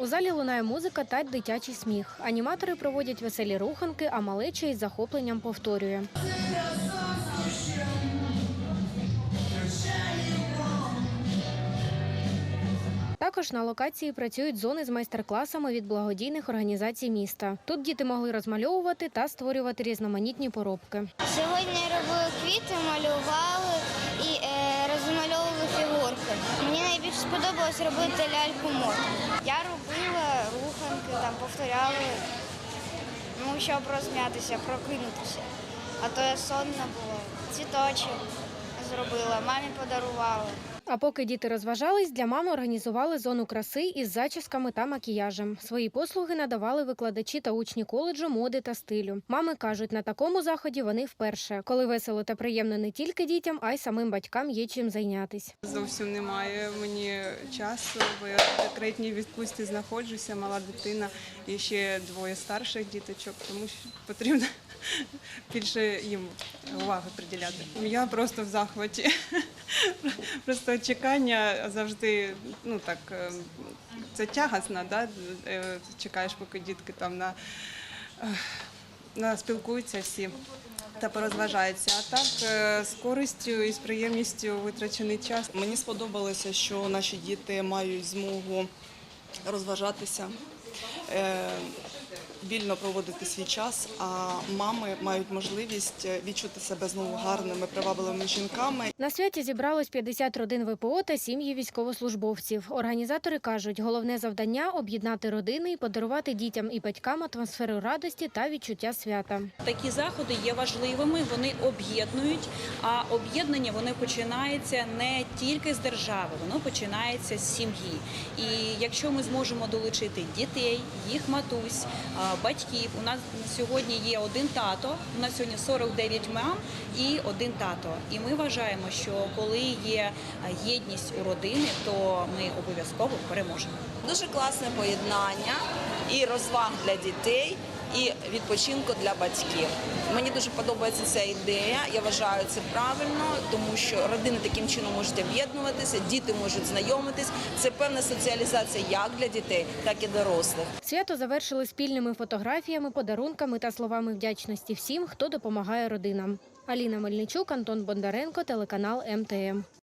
У залі лунає музика та дитячий сміх. Аніматори проводять веселі руханки, а малеча із захопленням повторює. Також на локації працюють зони з майстер-класами від благодійних організацій міста. Тут діти могли розмальовувати та створювати різноманітні поробки. Сьогодні робили квіти, малювали і сподобалось робити ляльку мод. Я робила руханки, там повторяли, ну, щоб розм'ятися, прокинутися. А то я сонна була. Цвіточок зробила, мамі подарувала. А поки діти розважались, для мами організували зону краси із зачісками та макіяжем. Свої послуги надавали викладачі та учні коледжу моди та стилю. Мами кажуть, на такому заході вони вперше, коли весело та приємно не тільки дітям, а й самим батькам є чим зайнятись. Зовсім немає мені часу, бо я в декретній відпустці знаходжуся, мала дитина і ще двоє старших діточок, тому що потрібно більше їм уваги приділяти. Я просто в захваті. Просто чекання завжди, ну так, е, це тягосно, да? е, чекаєш, поки дітки там на, е, на спілкуються всі та порозважаються. А так з користю і з приємністю витрачений час. Мені сподобалося, що наші діти мають змогу розважатися, вільно проводити свій час, а мами мають можливість відчути себе знову гарними, привабливими жінками. На святі зібралось 50 родин ВПО та сім'ї військовослужбовців. Організатори кажуть, головне завдання об'єднати родини і подарувати дітям і батькам атмосферу радості та відчуття свята. Такі заходи є важливими, вони об'єднують. А об'єднання вони починається не тільки з держави, воно починається з сім'ї. І якщо ми зможемо долучити дітей, їх матусь, батьків. У нас сьогодні є один тато. У нас сьогодні 49 мам і один тато. І ми вважаємо, що коли є єдність у родини, то ми обов'язково переможемо. Дуже класне поєднання і розваг для дітей, і відпочинку для батьків. Мені дуже подобається ця ідея. Я вважаю це правильно, тому що родини таким чином можуть об'єднуватися, діти можуть знайомитись. Це певна соціалізація як для дітей, так і дорослих. Свято завершили спільними фотографіями, подарунками та словами вдячності всім, хто допомагає родинам. Аліна Мельничук, Антон Бондаренко, телеканал МТМ.